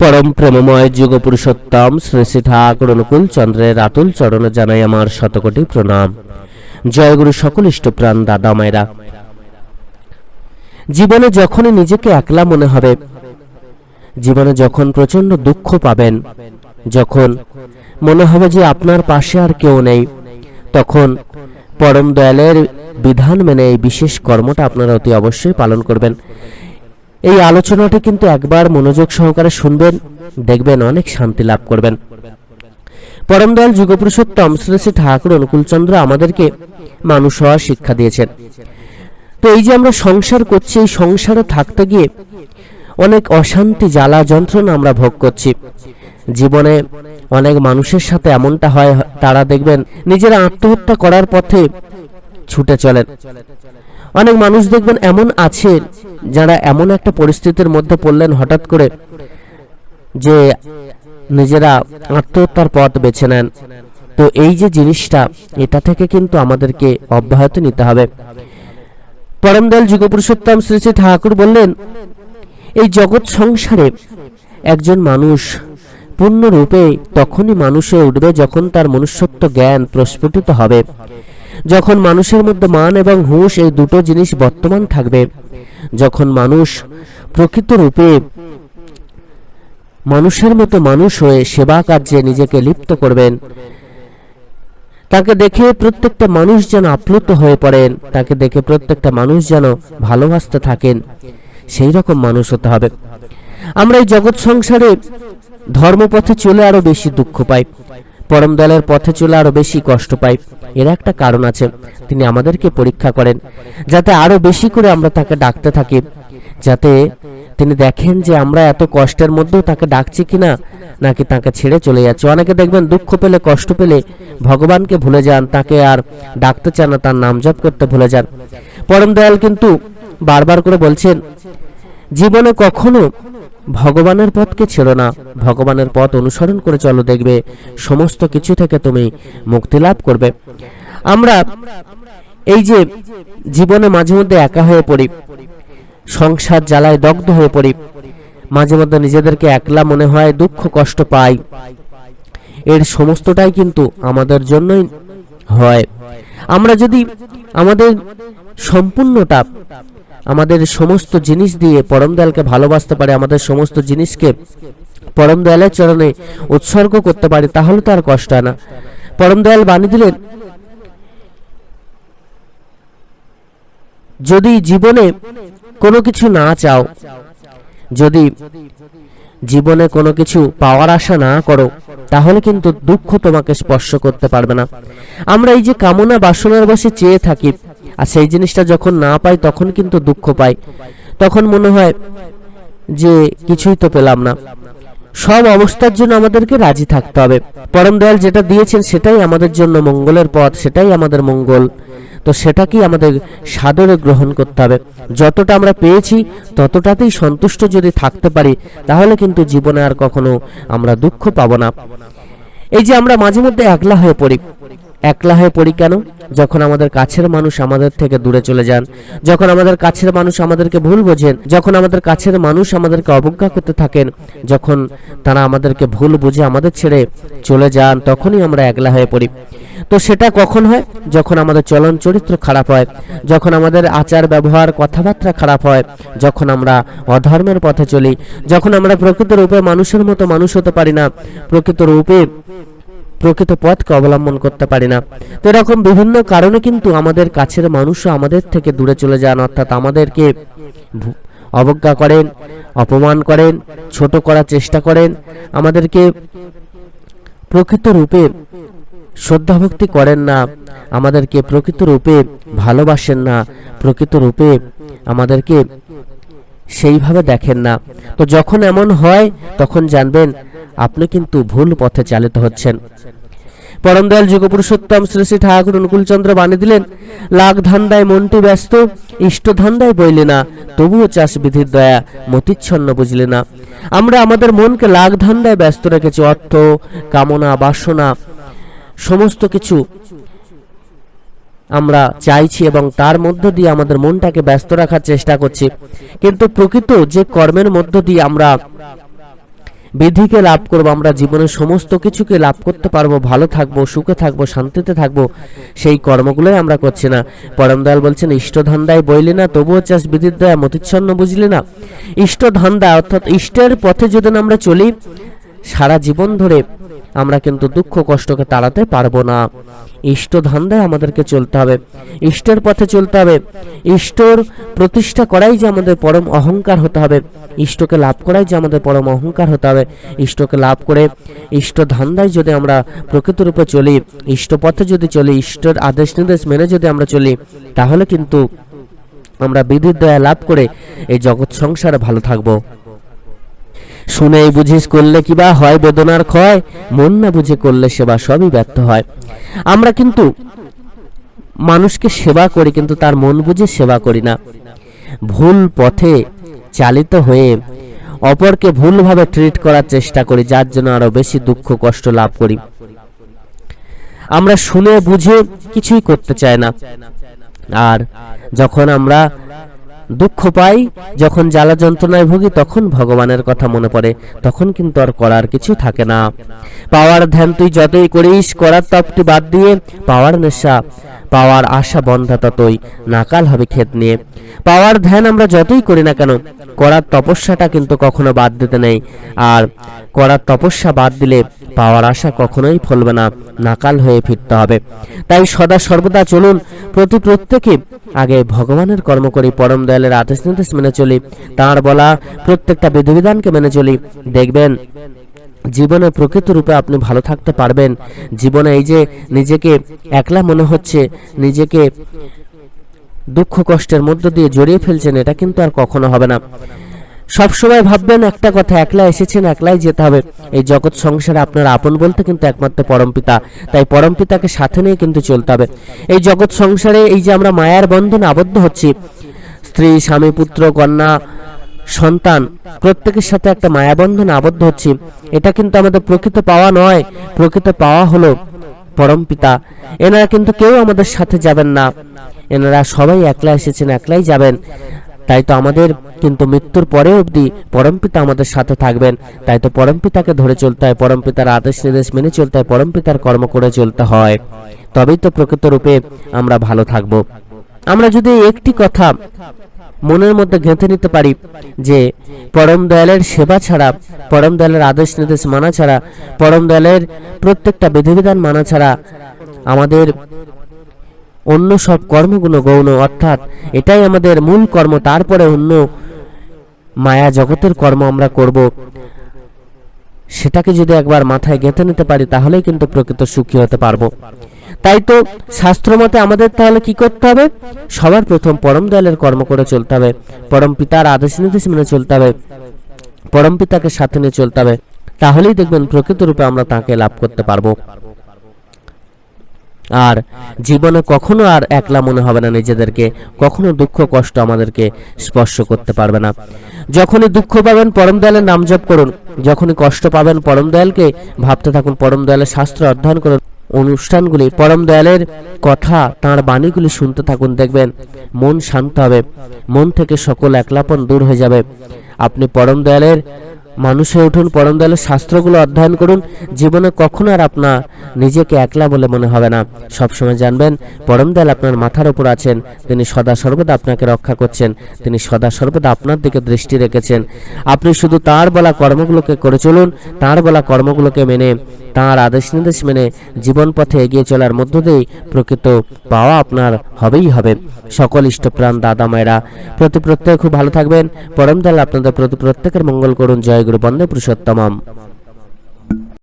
পরম প্রেমময় যুগ পুরুষোত্তম শ্রী শ্রী ঠাকুর অনুকূল চন্দ্রের আতুল চরণে জানাই আমার শতকোটি প্রণাম। জয়গুরু সকল ইষ্টপ্রাণ দাদা মায়েরা। জীবনে যখনই নিজেকে একলা মনে হবে, জীবনে যখন প্রচণ্ড দুঃখ পাবেন, যখন মনে হবে যে আপনার পাশে আর কেউ নেই, তখন পরম দয়ালের বিধান মেনে এই বিশেষ কর্মটা আপনারা অতি অবশ্যই পালন করবেন। এই আলোচনাটি কিন্তু একবার মনোযোগ সহকারে শুনবেন, দেখবেন, অনেক শান্তি লাভ করবেন। পরম দয়াল যুগপুরুষোত্তম ঠাকুর অনুকূলচন্দ্র আমাদেরকে মানুষ হওয়ার শিক্ষা দিয়েছেন। তো এই যে আমরা সংসার করছি, এই সংসারে থাকতে গিয়ে অনেক অশান্তি, জ্বালা, যন্ত্রণা আমরা ভোগ করছি। জীবনে অনেক মানুষের সাথে এমনটা হয়, তারা দেখবেন নিজেরা আত্মহত্যা করার পথে ছুটে চলেন। অনেক মানুষ দেখবেন এমন আছে যারা এমন একটা পরিস্থিতির মধ্যে পড়লেন হঠাৎ করে যে নিজেরা আত্মহত্যার পথ বেছে নেন। তো এই যে জিনিসটা, এটা থেকে কিন্তু আমাদেরকে অব্যাহত নিতে হবে। পরমদয়াল যুগপুরুষোত্তম শ্রী শ্রী ঠাকুর বললেন, এই জগৎ সংসারে একজন মানুষ পূর্ণরূপে তখনই মানুষে উঠবে যখন তার মনুষ্যত্ব জ্ঞান প্রস্ফুটিত হবে। যখন মানুষের মধ্যে মান এবং হুঁশ এই দুটো জিনিস বর্তমান থাকবে, যখন মানুষ প্রকৃত রূপে মানুষের মতো মানুষ হয়ে সেবা কার্যে নিজেকে লিপ্ত করবেন, তাকে দেখে প্রত্যেকটা মানুষ যেন আপ্লুত হয়ে পড়েন, তাকে দেখে প্রত্যেকটা মানুষ যেন ভালোবাসতে থাকেন, সেই রকম মানুষ হতে হবে। আমরা এই জগৎ সংসারে ধর্মপথে চলে আরও বেশি দুঃখ পাই। পরম দলের পথে চলে আরও বেশি কষ্ট পাই। এর একটা কারণ আছে, তিনি আমাদেরকে পরীক্ষা করেন, যাতে আরও বেশি করে আমরা তাকে ডাকতে থাকি, যাতে তিনি দেখেন যে আমরা এত কষ্টের মধ্যেও তাকে ডাকছি কিনা, নাকি তাকে ছেড়ে চলে যাচ্ছে। অনেকে দেখবেন দুঃখ পেলে, কষ্ট পেলে ভগবানকে ভুলে যান, তাকে আর ডাকতে চান না, তার নাম জপ করতে ভুলে যান। পরম দয়াল কিন্তু বারবার করে বলছেন, জীবনে কখনো ভগবানের পথকে ছেড়ো না। ভগবানের পথ অনুসরণ করে চলো দেখবে। সমস্ত কিছু থেকে তুমি মুক্তি লাভ করবে। আমরা এই যে জীবনে মাঝে মধ্যে একা হয়ে পড়ি, সংসার জ্বালায় দগ্ধ হয়ে পড়ি, মাঝে মধ্যে নিজেদেরকে একলা মনে হয় দুঃখ কষ্ট পাই। এর সমস্তটাই কিন্তু আমাদের জন্যই হয়। আমরা যদি আমাদের সম্পূর্ণটা আমাদের সমস্ত জিনিস দিয়ে পরম দয়ালকে ভালোবাসতে পারে, আমাদের সমস্ত জিনিসকে পরম দয়ালের চরণে উৎসর্গ করতে পারি, তাহলে তো আর কষ্ট হয় না। পরম দয়াল বাণী দিলেন, যদি জীবনে কোনো কিছু না চাও, যদি জীবনে কোনো কিছু পাওয়ার আশা না করো, তাহলে কিন্তু দুঃখ তোমাকে স্পর্শ করতে পারবে না। আমরা এই যে কামনা বাসনার বসে চেয়ে থাকি আর সেই জিনিসটা যখন না পাই, তখন কিন্তু দুঃখ পাই। তখন মনে হয় যে কিছুই তো পেলাম না। সব অবস্থার জন্য আমাদেরকে রাজি থাকতে হবে। পরম দয়াল যেটা দিয়েছেন, সেটাই আমাদের জন্য মঙ্গলের পথ, সেটাই আমাদের মঙ্গল। তো সেটাকেই আমাদের সাদরে গ্রহণ করতে হবে। যতটা আমরা পেয়েছি, ততটাতেই সন্তুষ্ট যদি থাকতে পারি, তাহলে কিন্তু জীবনে আর কখনো আমরা দুঃখ পাবো না। এই যে আমরা মাঝে মধ্যে একলা হয়ে পড়ি। একলা হয়ে পড়ি কেন? যখন আমাদের কাছের মানুষ আমাদের থেকে দূরে চলে যান, যখন আমাদের কাছের মানুষ আমাদেরকে ভুল বোঝেন, যখন আমাদের কাছের মানুষ আমাদেরকে অবজ্ঞা করতে থাকেন, যখন তারা আমাদেরকে ভুল বুঝে আমাদের ছেড়ে চলে যান, তখনই আমরা একলা হয়ে পড়ি। তো সেটা কখন হয়? যখন আমাদের চলন চরিত্র খারাপ হয়, যখন আমাদের আচার ব্যবহার, কথাবার্তা খারাপ হয়, যখন আমরা অধর্মের পথে চলি, যখন আমরা প্রকৃত রূপে মানুষের মতো মানুষ হতে পারি না, প্রকৃত রূপে প্রকৃত পথকে অবলম্বন করতে পারি না। তো এরকম বিভিন্ন কারণে কিন্তু আমাদের কাছের মানুষও আমাদের থেকে দূরে চলে যান, অর্থাৎ আমাদেরকে অবজ্ঞা করেন, অপমান করেন, ছোট করার চেষ্টা করেন, আমাদেরকে প্রকৃত রূপে শ্রদ্ধা ভক্তি করেন না, আমাদেরকে প্রকৃত রূপে ভালোবাসেন না, প্রকৃত রূপে আমাদেরকে সেইভাবে দেখেন না। তো যখন এমন হয়, তখন জানবেন আপনি কিন্তু ভুল পথে চালিত হচ্ছেন। পরম দয়াল যুগপুরুষোত্তম শ্রী শ্রী ঠাকুর অনুকূলচন্দ্র বাণী দিলেন লাখ ধান্দায় মনটি ব্যস্ত, ইষ্ট ধান্দায় বইলে না, তবুও চাষ বিধির দয়া মতিচ্ছন্ন বুঝলে না। আমরা আমাদের মনকে লাখ ধান্দায় ব্যস্ত রেখেছি, অর্থ, কামনা, বাসনা, সমস্ত কিছু আমরা চাইছি এবং তার মধ্য দিয়ে আমাদের মনটাকে ব্যস্ত রাখার চেষ্টা করছি। কিন্তু প্রকৃত যে কর্মের মধ্য দিয়ে আমরা বিধিকে লাভ করব, আমরা জীবনের সমস্ত কিছুকে লাভ করতে পারব, ভালো থাকব, সুখে থাকব, শান্তিতে থাকব, সেই কর্মগুলোই আমরা করছি না। পরম দয়াল বলছেন, ইষ্টধান্দায় বইলে না, তবুও চাষ বিধির দয়া, মতিচ্ছন্ন বুঝলি না। ইষ্টধান্দা অর্থাৎ ইষ্টের পথে যদি আমরা চলি, সারা জীবন ধরে আমরা কিন্তু দুঃখ কষ্টকে তাড়াতে পারব না। ইষ্ট ধান্দায় আমাদেরকে চলতে হবে। ইষ্টের পথে চলতে হবে। ইষ্টর প্রতিষ্ঠা করাই যে আমাদের পরম অহংকার হতে হবে। ইষ্টকে লাভ করাই যে আমাদের পরম অহংকার হতে হবে। ইষ্টকে লাভ করে ইষ্ট ধান্দায় যদি আমরা প্রকৃত রূপে চলি, ইষ্ট পথে যদি চলি, ইষ্টের আদেশ নির্দেশ মেনে যদি আমরা চলি, তাহলে কিন্তু আমরা বিধির দয়া লাভ করে এই জগৎ সংসারে ভালো থাকব। শুনেই বুঝিস করলে কি বা হয় বেদনার ক্ষয়? মন না বুঝে করলে সেবা সবই ব্যর্থ হয়। আমরা কিন্তু মানুষকে সেবা করি কিন্তু তার মন বুঝে সেবা করি না। ভুল পথে চালিত হয়ে অপরকে ভুলভাবে ট্রিট করার চেষ্টা করি, যার জন্য আরও বেশি দুঃখ, কষ্ট লাভ করি। আমরা শুনে বুঝে কিছুই করতে চাই না। আর যখন আমরা দুঃখ পাই, যখন জ্বালা যন্ত্রণায় ভুগি তখন ভগবানের কথা মনে পড়ে, তখন কিন্তু আর করার কিছু থাকে না। পাওয়ার ধ্যান তুই যতই করিস, করার তপটি বাদ দিয়ে পাওয়ার নেশা, পাওয়ার আশা বন্ধা ততই, নাকাল হবে ক্ষেত নিয়ে। পাওয়ার ধ্যান আমরা যতই করি না কেন, করার তপস্যাটা কিন্তু কখনো বাদ দিতে নেই। আর করার তপস্যা বাদ দিলে পাওয়ার আশা কখনোই ফলবে না, নাকাল হয়ে ফিরতে হবে। তাই সদা সর্বদা চলুন, প্রতি প্রত্যেকে আগে ভগবানের কর্ম করি, পরম দয়ালের আদেশ নির্দেশ মেনে চলি। তাঁর বলা, প্রত্যেকটা বিধিবিধানকে মেনে চলি। দেখবেন, জীবনে প্রকৃত রূপে আপনি ভালো থাকতে পারবেন। জীবনে এই যে নিজেকে একলা মনে হচ্ছে, নিজেকে দুঃখ কষ্টের মধ্য দিয়ে জড়িয়ে ফেলছেন, এটা কিন্তু আর কখনো হবে না। সবসময় ভাববেন, একটা কথা, একলা এসেছেন, একলাই যেতে হবে। এই জগৎ সংসারে আপনার আপন বলতে কিন্তু একমাত্র পরমপিতা তাই পরমপিতাকে সাথে নিয়ে কিন্তু চলতে হবে। এই জগৎ সংসারে এই যে আমরা মায়ার বন্ধনে আবদ্ধ হচ্ছি, স্ত্রী, স্বামী, পুত্র, কন্যা, সন্তান, প্রত্যেকের সাথে একটা মায়াবন্ধনে আবদ্ধ হচ্ছি। এটা কিন্তু আমাদের প্রকৃত পাওয়া নয়। প্রকৃত পাওয়া হলো পরম পিতা। এনারা কিন্তু কেউ আমাদের সাথে যাবেন না। এনারা সবাই একলা এসেছেন, একলাই যাবেন। তাই তো আমাদের কিন্তু মৃত্যুর পরে অবধি পরমপিতা আমাদের সাথে থাকবেন। তাই তো পরমপিতাকে ধরে চলতে হয় পরমপিতার আদেশ নির্দেশ মেনে চলতে হয় পরমপিতার কর্ম করে চলতে হয়। তবেই তো প্রকৃত রূপে আমরা ভালো থাকব। আমরা যদি একটি কথা মনের মধ্যে গেঁথে নিতে পারি যে, পরম দয়ালের সেবা ছাড়া, পরম দয়ালের আদেশ নির্দেশ মানা ছাড়া, পরম দয়ালের প্রত্যেকটা বিধিবিধান মানা ছাড়া আমাদের অন্য সব কর্মগুলো গৌণ, অর্থাৎ এটাই আমাদের মূল কর্ম, তারপরে অন্য মায়া জগতের কর্ম আমরা করব। সেটাকে যদি একবার মাথায় গেঁথে নিতে পারি, তাহলেই কিন্তু প্রকৃত সুখী হতে পারব। তাই তো শাস্ত্র মতে আমাদের তাহলে কি করতে হবে? সবার প্রথম পরম দয়ালের কর্ম করে চলতে হবে। পরম পিতার আদেশ নির্দেশ মেনে চলতে হবে। পরম পিতাকে সাথে নিয়ে চলতে হবে। তাহলেই দেখবেন প্রকৃত রূপে আমরা তাকে লাভ করতে পারব। আর জীবনে কখনো আর একলা মনে হবে না নিজেদেরকে। কখনো দুঃখ, কষ্ট আমাদেরকে স্পর্শ করতে পারবে না। যখনই দুঃখ পাবেন, পরম দয়ালের নাম জপ করুন। যখনই কষ্ট পাবেন, পরম দয়ালকে ভাবতে থাকুন। পরম দয়ালের শাস্ত্র অধ্যয়ন করুন। অনুষ্ঠানগুলি পরম দয়ালের কথা, তাঁর বাণীগুলি শুনতে থাকুন, দেখবেন মন শান্ত হবে। মন থেকে সকল একলাপন দূর হয়ে যাবে। আপনি পরম দয়ালের মানুষ উঠুন পরম দয়ালের শাস্ত্রগুলো অধ্যয়ন করুন। জীবনে কখনো আর আপনার নিজেকে একলা বলে মনে হবে না। সবসময় জানবেন পরম দয়াল আপনার মাথার উপর আছেন, তিনি সদা সর্বদা আপনাকে রক্ষা করছেন, তিনি সদা সর্বদা আপনার দিকে দৃষ্টি রেখেছেন। আপনি শুধু তার বলা কর্মগুলোকে করে চলুন, তার বলা কর্মগুলোকে মেনে তার আদেশ নির্দেশ মেনে জীবন পথে এগিয়ে চলার মধ্য দিয়েই প্রকৃত পাওয়া আপনার হবেই হবে। সকল ইষ্টপ্রাণ দাদা মায়েরা, প্রতি প্রত্যেকে খুব ভালো থাকবেন। পরম দয়াল আপনাদের প্রতি প্রত্যেকের মঙ্গল করুন। জয়গুরু বন্দে পুরুষোত্তমম।